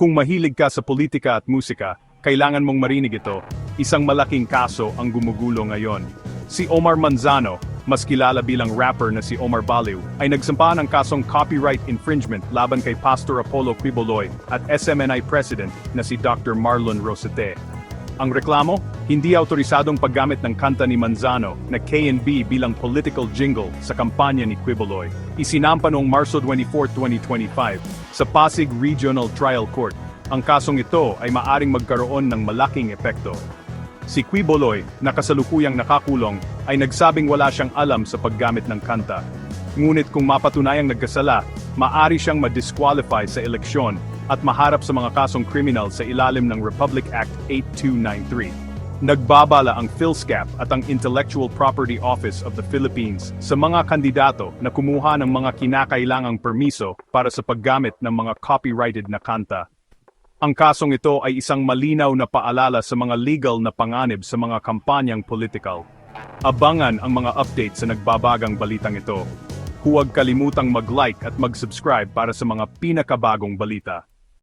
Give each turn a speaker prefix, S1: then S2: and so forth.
S1: Kung mahilig ka sa politika at musika, kailangan mong marinig ito. Isang malaking kaso ang gumugulo ngayon. Si Omar Manzano, mas kilala bilang rapper na si Omar Baliw, ay nagsampa ng kasong copyright infringement laban kay Pastor Apollo Quiboloy at SMNI President na si Dr. Marlon Rosete. Ang reklamo, hindi autorisadong paggamit ng kanta ni Manzano na K&B bilang political jingle sa kampanya ni Quiboloy. Isinampa noong Marso 24, 2025 sa Pasig Regional Trial Court. Ang kasong ito ay maaring magkaroon ng malaking epekto. Si Quiboloy, na kasalukuyang nakakulong, ay nagsabing wala siyang alam sa paggamit ng kanta. Ngunit kung mapatunayang nagkasala, maari siyang ma-disqualify sa eleksyon at maharap sa mga kasong kriminal sa ilalim ng Republic Act 8293. Nagbabala ang PhilSCAP at ang Intellectual Property Office of the Philippines sa mga kandidato na kumuha ng mga kinakailangang permiso para sa paggamit ng mga copyrighted na kanta. Ang kasong ito ay isang malinaw na paalala sa mga legal na panganib sa mga kampanyang politikal. Abangan ang mga update sa nagbabagang balitang ito. Huwag kalimutang mag-like at mag-subscribe para sa mga pinakabagong balita.